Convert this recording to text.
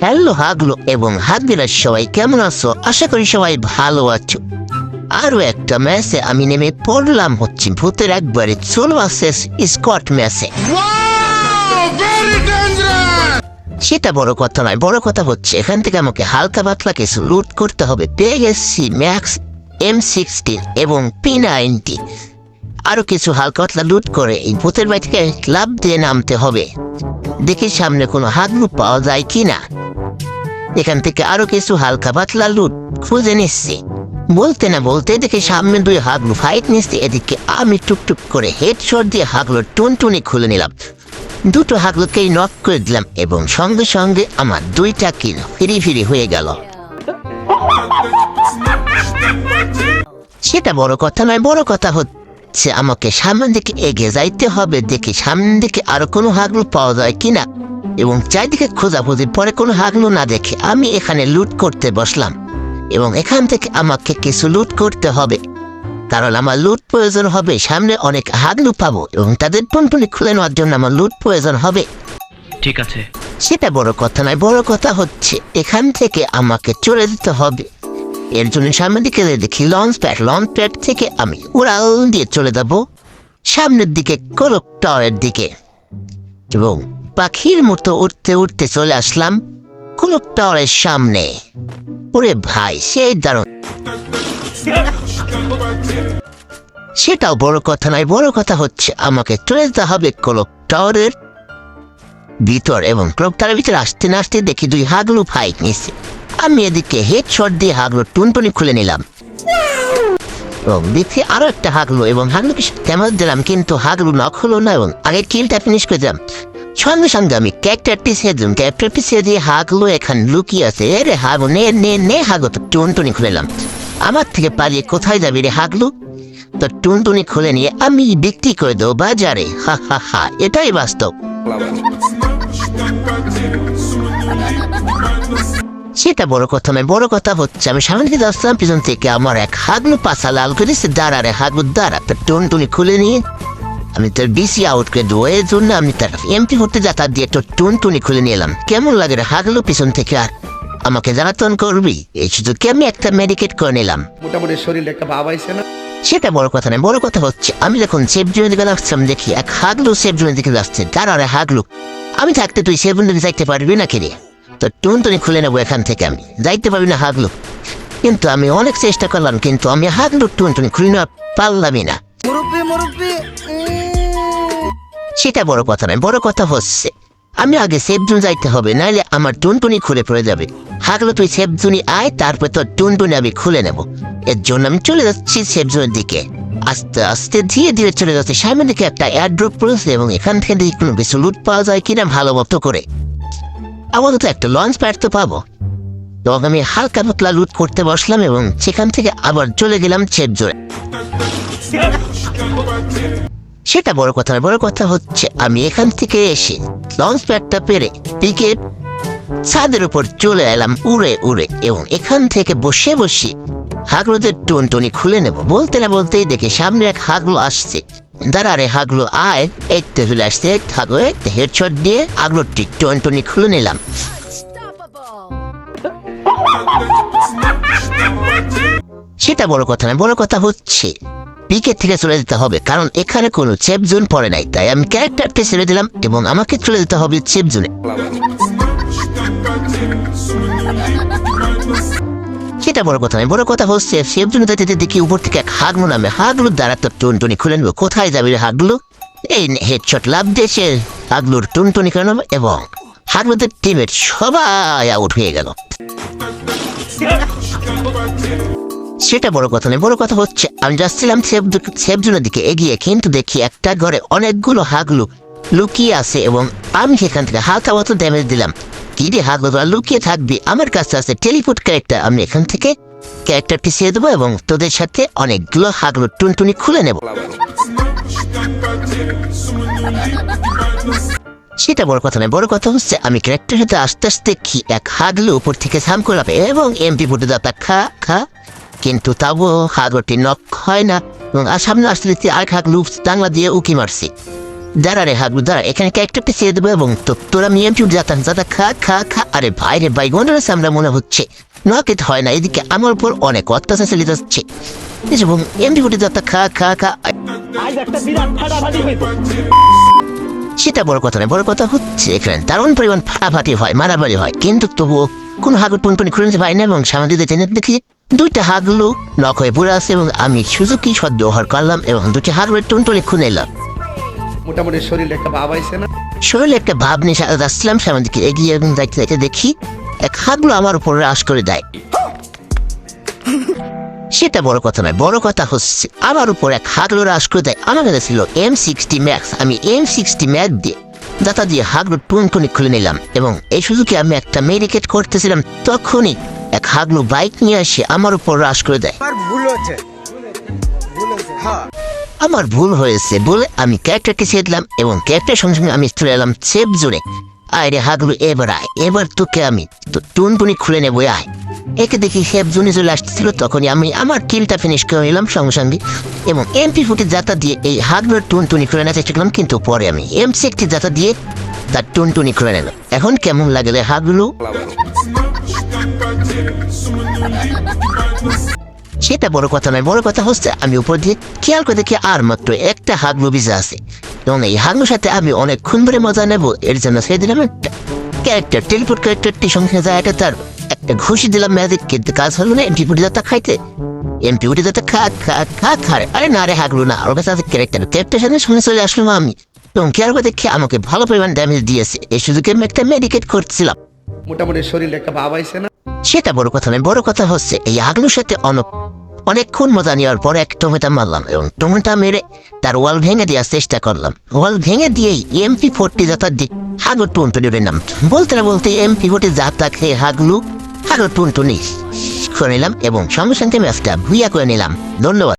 Hello হাগলো এবং হাগবিরা সবাই কেমন আছো? আশা করি সবাই ভালো আছো। আরও একটা ম্যাচে আমি নেমে পড়লাম হচ্ছে ভূতের একবারে চলো আসে স্কট ম্যাচে। সেটা বড় কথা নয় বড় কথা হচ্ছে এখান থেকে আমাকে হালকা পাতলা কিছু লুট করতে হবে। পেয়ে গেছি ম্যাক্স এম সিক্সটিন এবং পি নাইনটি আরও কিছু হালকা পাতলা লুট করে এই ভূতের বাড়ি থেকে লাভ দিয়ে নামতে হবে। দেখি সামনে কোনো হাগলু পাওয়া যায় কি না এখান থেকে আরও কিছু হালকা পাতলা লুট খুঁজে নিচ্ছি। বলতে না বলতে দেখি সামনে দুই হাগলু ফাইট নিচ্ছে। এদিকে আমি টুকটুক করে হেডশট দিয়ে হাগলুর টুনটুনি খুলে নিলাম। দুটো হাগলুকেই নক করে দিলাম এবং সঙ্গে সঙ্গে আমার দুইটা কিল ফিরি ফিরি হয়ে গেল। সেটা বড় কথা নয়, বড় কথা হচ্ছে আমাকে সামনের দিকে এগিয়ে যাইতে হবে। দেখি সামনের দিকে আরও কোনো হাগলু পাওয়া যায় কিনা। এবং চারিদিকে খোঁজাখুঁজির পরে কোনো হাগলু না দেখে আমি এখানে লুট করতে বসলাম। এবং এখান থেকে আমাকে কিছু লুট করতে হবে। কারণ আমার লুট প্রয়োজন হবে সামনে অনেক হাগলু পাবো এবং তাদের টুনটুনি খুলে নেওয়ার জন্য আমার লুট প্রয়োজন হবে। ঠিক আছে। সেটা বড় কথা নয় বড় কথা হচ্ছে এখান থেকে আমাকে চলে যেতে হবে। এর জন্য সামনের দিকে দেখি লঞ্চ প্যাড লঞ্চ প্যাড থেকে আমি উড়াল দিয়ে চলে যাব। সামনের দিকে কলক টাওয়ারের দিকে। এবং পাখির মতো উঠতে উঠতে চলে আসলাম কলক টাওয়ারের সামনে। ওরে ভাই, সেই দারুণ। সেটাও বড় কথা নয়, বড় কথা হচ্ছে আমাকে চলে যেতে হবে কলক টাওয়ারের ভিতর এবং ক্লবটার ভিতরে আসতে না আসতে দেখি দুই হাগলু ফাইট নিচ্ছে আমি এদিকে হেড শট দিয়ে হাগলু, টুনটুনি খুলে নিলাম। এবং দেখি আরও একটা হাগলু, এবং হাগলুকে তেমন দিলাম, কিন্তু হাগলু নক হলো না, এবং আগে কিলটা ফিনিশ করে দিলাম। সঙ্গে সঙ্গে আমি ক্যারেক্টার পিছিয়ে দিলাম ক্যারেক্টার পিছিয়ে দিয়ে হাগলু এখানে লুকিয়ে আছে। রে হাগু, নে নে নে, হাগু, তো টুনটুনি খুলে নিলাম। আমার থেকে পালিয়ে কোথায় যাবি রে হাগলু? তো টুনটুনি খুলে নিয়ে আমি বিক্রি করে দেবো বাজারে। হা হা হা, এটাই বাস্তব। সেটা বড় কথা নয় বড় কথা হচ্ছে আমি সামনে দিকে আসলাম পিছন থেকে আমার এক হাগলু পাশা লাল করেছে দাঁড়ারে হাগলু দাঁড়া তার টুনটুনি খুলে নিয়ে আমি তার বিসি আউট করে দেবো। এর জন্য আমি তার এমপি করতে যাতায়াত দিয়ে একটু টুনটুনি খুলে নিয়ে এলাম। কেমন লাগে রে হাগলু পিছন থেকে আর? আমাকে জ্বালাতন করবি? এই শুধু আমি একটা মেডিকেট করে নিলাম। মোটামুটি শরীরে একটা ভাব আইছে না? সেটা বড় কথা নয় বড় কথা হচ্ছে আমি যখন সেফ জোনের দিকে আসছিলাম দেখি এক হাগলু সেফ জোনের দিকে আসছে দাঁড়া রে হাগলু। আমি থাকতে তুই সেফ জোনের যাইতে পারবি না কিরে তো টুনটুনি খুলে নেব এখান থেকে আমি। যাইতে পারবি না হাগলু। কিন্তু আমি অনেক চেষ্টা করলাম কিন্তু আমি হাগলু টুনটুনি খুলে নেওয়া পারলামই না। সেটা বড় কথা নয় বড় কথা হচ্ছে আমি আগে সেফ জোন যাইতে হবে নাহলে আমার টুনটুনি খুলে পড়ে যাবে। হাগলো তুই সেফ জোনে আয় তারপর তোর টুনটুনি আমি খুলে নেব। এর জন্য আমি চলে যাচ্ছি সেফ জোনের দিকে। আস্তে আস্তে ধীরে ধীরে চলে যাচ্ছে। সামনে দিকে একটা এয়ারড্রপ পড়েছে এবং এখান থেকে কোনো বেশি লুট পাওয়া যায় কিনা ভালো মতো করে। আমাদের তো একটা লঞ্চ প্যাড তো পাবো। তো আমি হালকা পাতলা লুট করতে বসলাম এবং সেখান থেকে আবার চলে গেলাম সেফ জোনে সেটা বড় কথা বড় কথা হচ্ছে আমি এখান থেকে এসে লঞ্চ প্যাডটা পেরে পিকে ছাদের উপর চলে এলাম উড়ে উড়ে এবং এখান থেকে বসে বসে হাগলুদের টুনটুনি খুলে নেব। বলতে না বলতেই দেখে সামনে এক হাগলু আসছে। দাঁড়া হাগলো, আয়। তো চলে আসছে হাগলু একটা হেডশট দিয়ে। হাগলুটি টুনটুনি খুলে নিলাম। সেটা বড় কথা না, বড় কথা হচ্ছে, পিকে থেকে চলে যেতে হবে, কারণ এখানে কোনো চেপ জোন পড়ে নাই। তাই আমি ক্যারেক্টারটা ছেড়ে দিলাম এবং আমাকে চলে যেতে হবে চেপ জোনে। সেটা বড় কথা নয়, বড় কথা হচ্ছে সেফ জোনে যেতে যেতে দেখি উপর থেকে এক হাগলু নামে, হাগলুর দ্বারা তো টুনটুনি খুলে নেব। কোথায় যাবে রে হাগলু? এই হেডশট লাভ দিয়েছে হাগলুর টুনটুনি করে নেব এবং হাগলুদের টিমের সবাই আউট হয়ে গেল। সেটা বড় কথা নয়, বড় কথা হচ্ছে আমি যাচ্ছিলাম সেফ সেফ দিকে এগিয়ে, কিন্তু দেখি একটা ঘরে অনেকগুলো হাগলু লুকিয়ে আছে এবং আমি সেখান থেকে হালকা মতো ড্যামেজ দিলাম। কি রে হাগলু তোরা লুকিয়ে থাকবি। আমার কাছে আছে টেলিফোট ক্যারেক্টার। আমি এখান থেকে ক্যারেক্টার পিছিয়ে দেবো এবং তোদের সাথে অনেকগুলো হাগলু টুনটুনি খুলে নেব। সেটা বড় কথা নয়, বড় কথা হচ্ছে আমি ক্যারেক্টার সাথে আস্তে আস্তে কি এক হাগলু উপর থেকে সাম করাবে এবং এমপি ফুটে দাও খা খা। কিন্তু তাও হাগরটি নক হয় না এবং আর সামনে আসতে দেখতে আরেক হাগলু টাংলা দিয়ে উকি মারছি দাঁড়া রে হাগলু দাঁড়া এখানে ক্যারেক্টারটা ছেড়ে দেবো এবং তো তোরা যেতাম খা খা খা। আরে ভাই রে ভাই গন্ডার সামনে মনে হচ্ছে। হয় না এদিকে আমার উপর অনেক অত্যাচার চালিয়ে যাচ্ছে। এবং যাতা খা খা খা সেটা বড় কথা নয় বড় কথা হচ্ছে এখানে দারুণ পরিমাণ ফাটাফাটি হয় মারামারি হয়। কিন্তু তবুও কোনো হাগুর পুনপুনি নিতে পারি না এবং সামনে দিকে দেখি দুইটা হাগলু নখ হয়ে পড়ে আছে এবং আমি সুযোগই সদ্য ব্যবহার করলাম এবং দুটি হাগুলের টুনটুনি খুনে এলাম। মোটামুটি শরীরে একটা ভাব আইছে না। শরীরে একটা ভাব নিয়ে সামনের দিকে এগিয়ে এবং দেখতে দেখতে দেখি এক হাতগুলো আমার উপর রাস করে দেয়। সেটা বড় কথা নয় বড় কথা হচ্ছে আমার উপর এক হাগলো রাস করে দেয়। আমার কাছে ছিল এম সিক্সটি ম্যাক্স আমি এম সিক্সটি ম্যাক্স দিয়ে দাতা দিয়ে হাগলো টুনটুনি খুলে নিলাম এবং এই সুযোগে আমি একটা মেডিকেট করতেছিলাম তখনই এক হাগলো বাইক নিয়ে এসে আমার উপর রাস করে দেয়। ভুল হচ্ছে ভুল হচ্ছে হ্যাঁ। আমার ভুল হয়েছে বলে আমি ক্যারেক্টারকে ছেড়ে দিলাম এবং ক্যারেক্টার সঙ্গে সঙ্গে আমি চলে এলাম সেফ জোনে। আয় রে হাগলু, এবার আয়, এবার তোকে আমি তো টুনটুনি খুলে নেব আয়। একে দেখি সেফ জোনে চলে আসতেছিল, তখনই আমি আমার কিলটা ফিনিশ করে নিলাম সঙ্গে সঙ্গে এবং এমপি ফুটে যাতা দিয়ে এই হাগলুর টুনটুনি খুলে নেওয়ার চেষ্টা করলাম, কিন্তু পরে আমি এম একটি যাতা দিয়ে তার টুনটুনি খুলে নিল এখন কেমন লাগে রে হাগলু? সেটা বড় কথা নয়, বড় কথা হচ্ছে আমি উপর দিয়ে খেয়াল করে দেখি আর মাত্র একটা হাগলু ভিজা আছে। এবং এই হাগলুর সাথে আমি অনেকক্ষণ ধরে মজা নেব, এর জন্য দিলাম একটা ক্যারেক্টার টেলিপোর্ট ক্যারেক্টারটি যায় এটা তার একটা ঘুষি দিলাম ম্যাজিক কিন্তু কাজ হলো না এমপি দাতা খাইতে। এমপি পুটি দাতা খা খা খা আরে না রে হাগলু না, ওর কাছে আছে ক্যারেক্টার ক্যারেক্টার সাথে সঙ্গে চলে আসলাম আমি। এবং খেয়াল করে দেখি আমাকে ভালো পরিমাণ ড্যামেজ দিয়েছে এই সুযোগে আমি একটা মেডিকেট করছিলাম। মোটামুটি শরীরে একটা আইছে না? সেটা বড় কথা নয়, বড় কথা হচ্ছে এই আগলুর সাথে অনেক অনেকক্ষণ মজা নেওয়ার পর এক টমেটা মারলাম এবং টমেটা মেরে তার ওয়াল ভেঙে দেওয়ার চেষ্টা করলাম। ওয়াল ভেঙে দিয়েই এমপি ফোরটি যাতার দিক হাগর টুনটুনি নাম বলতে না বলতে এমপি ফোরটি যাতা খেয়ে হাগলু হাগর টুনটুনি করে নিলাম এবং সঙ্গে সঙ্গে ম্যাচটা ভুইয়া করে নিলাম। ধন্যবাদ।